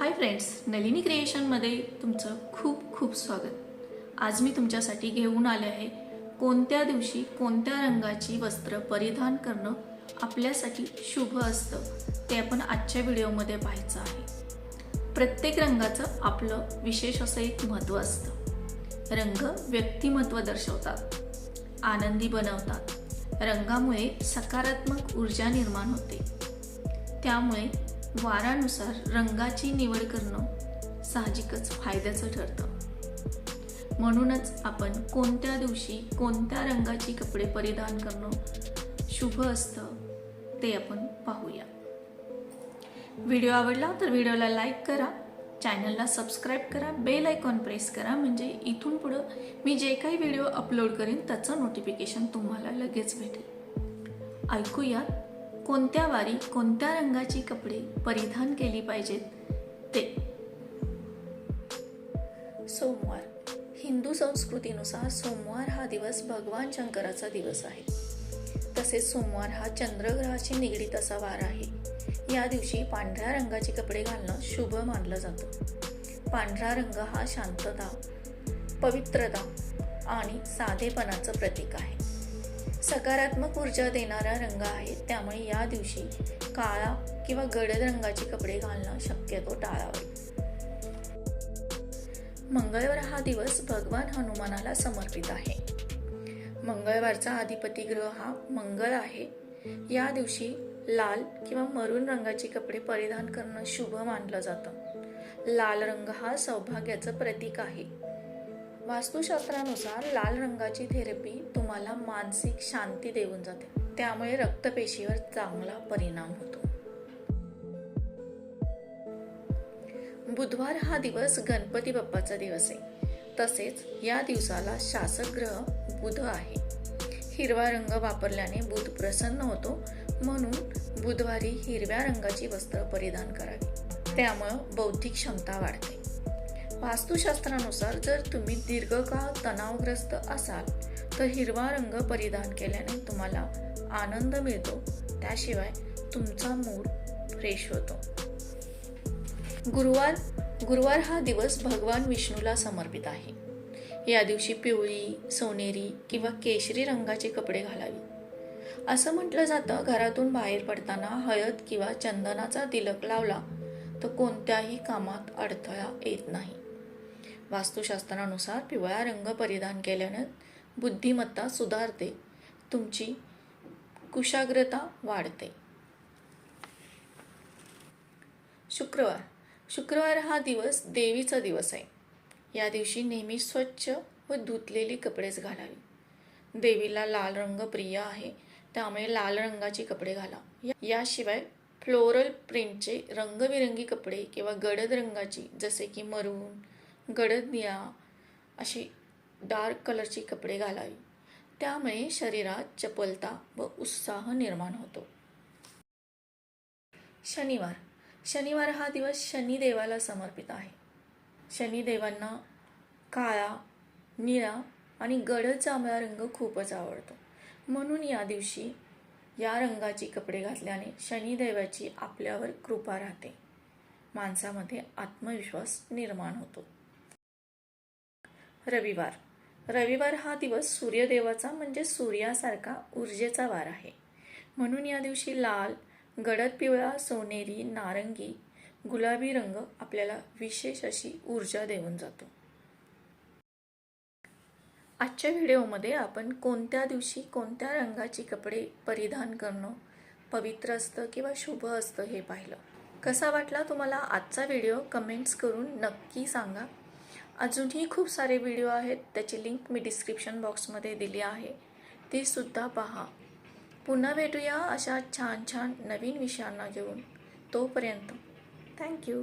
Hi friends Nalini क्रिएशनमध्ये तुमचं खूप खूप स्वागत. आज मी तुमच्यासाठी घेऊन आले आहे कोणत्या दिवशी कोणत्या रंगाची वस्त्र परिधान करणं आपल्यासाठी शुभ असतं ते आपण आजच्या व्हिडिओमध्ये पाहायचं आहे. प्रत्येक रंगाचं आपलं विशेष असं एक महत्त्व असतं. रंग व्यक्तिमत्व दर्शवतात आनंदी बनवतात. रंगामुळे सकारात्मक ऊर्जा निर्माण होते. त्यामुळे वारानुसार रंगाची निवड करणं साहजिकच फायद्याचं ठरतं. म्हणूनच आपण कोणत्या दिवशी कोणत्या रंगाची कपडे परिधान करणं शुभ असतं ते आपण पाहूया. व्हिडिओ आवडला तर व्हिडिओला लाईक करा चॅनलला सबस्क्राईब करा बेल आयकॉन प्रेस करा म्हणजे इथून पुढं मी जे काही व्हिडिओ अपलोड करेन त्याचं नोटिफिकेशन तुम्हाला लगेच भेटेल. ऐकूयात कोणत्या वारी कोणत्या रंगाची कपडे परिधान केली पाहिजेत? ते. सोमवार. हिंदू संस्कृतीनुसार सोमवार हा दिवस भगवान शंकराचा दिवस आहे. तसेच सोमवार हा चंद्रग्रहाशी निगडीत असा वार आहे. या दिवशी पांढऱ्या रंगाचे कपडे घालणं शुभ मानलं जातं. पांढरा रंग हा शांतता पवित्रता आणि साधेपणाचं प्रतीक आहे. सकारात्मक ऊर्जा देणारा रंग आहे. त्यामुळे या दिवशी काळा किंवा गडद रंगाचे कपडे घालणं शक्यतो टाळावे. मंगळवार हा दिवस भगवान हनुमानाला समर्पित आहे. मंगळवारचा अधिपती ग्रह हा मंगळ आहे. या दिवशी लाल किंवा मरून रंगाचे कपडे परिधान करणं शुभ मानलं जातं. लाल रंग हा सौभाग्याचं प्रतीक आहे. वास्तुशास्त्रानुसार लाल रंगाची थेरपी तुम्हाला मानसिक शांती देऊन जाते. त्यामुळे रक्तपेशीवर चांगला परिणाम होतो. बुधवार हा दिवस गणपती बाप्पाचा दिवस आहे. तसेच या दिवसाला शासक ग्रह बुध आहे. हिरवा रंग वापरल्याने बुध प्रसन्न होतो. म्हणून बुधवारी हिरव्या रंगाची वस्त्र परिधान करावी. त्यामुळं बौद्धिक क्षमता वाढते. वास्तुशास्त्रानुसार जर तुम्ही दीर्घकाळ तणावग्रस्त असाल तर हिरवा रंग परिधान केल्याने तुम्हाला आनंद मिळतो. त्याशिवाय तुमचा मूड फ्रेश होतो. गुरुवार गुरुवार हा दिवस भगवान विष्णूला समर्पित आहे. या दिवशी पिवळी सोनेरी किंवा केशरी रंगाचे कपडे घालावी. असं म्हटलं जातं घरातून बाहेर पडताना हळद किंवा चंदनाचा तिलक लावला तर कोणत्याही कामात अडथळा येत नाही. वास्तुशास्त्रानुसार पिवळा रंग परिधान केल्यानं बुद्धिमत्ता सुधारते तुमची कुशाग्रता वाढते. शुक्रवार. शुक्रवार हा दिवस देवीचा दिवस आहे. या दिवशी नेहमी स्वच्छ व धुतलेली कपडेच घालावी. देवीला लाल रंग प्रिय आहे त्यामुळे लाल रंगाचे कपडे घाला. याशिवाय फ्लोरल प्रिंटचे रंगबिरंगी कपडे किंवा गडद रंगाची जसे की मरून गडद निळा अशी डार्क कलरची कपडे घालावी. त्यामुळे शरीरात चपलता व उत्साह निर्माण होतो. शनिवार. शनिवार हा दिवस शनिदेवाला समर्पित आहे. शनिदेवांना काळा निळा आणि गडद जांभळा रंग खूपच आवडतो. म्हणून या दिवशी या रंगाची कपडे घातल्याने शनिदेवाची आपल्यावर कृपा राहते. माणसामध्ये आत्मविश्वास निर्माण होतो. रविवार. रविवार हा दिवस सूर्यदेवाचा म्हणजे सूर्यासारखा ऊर्जेचा वार आहे. म्हणून या दिवशी लाल गडद पिवळा सोनेरी नारंगी गुलाबी रंग आपल्याला विशेष अशी ऊर्जा देऊन जातो. आजच्या व्हिडिओमध्ये आपण कोणत्या दिवशी कोणत्या रंगाची कपडे परिधान करणं पवित्र असतं किंवा शुभ असतं हे पाहिलं. कसा वाटला तुम्हाला आजचा व्हिडिओ? कमेंट्स करून नक्की सांगा. अजूनही खूप सारे व्हिडिओ आहेत त्याची लिंक मी डिस्क्रिप्शन बॉक्समध्ये दिली आहे. ती सुद्धा पहा. पुन्हा भेटूया अशा छान छान नवीन विषयांना घेऊन. तोपर्यंत थँक्यू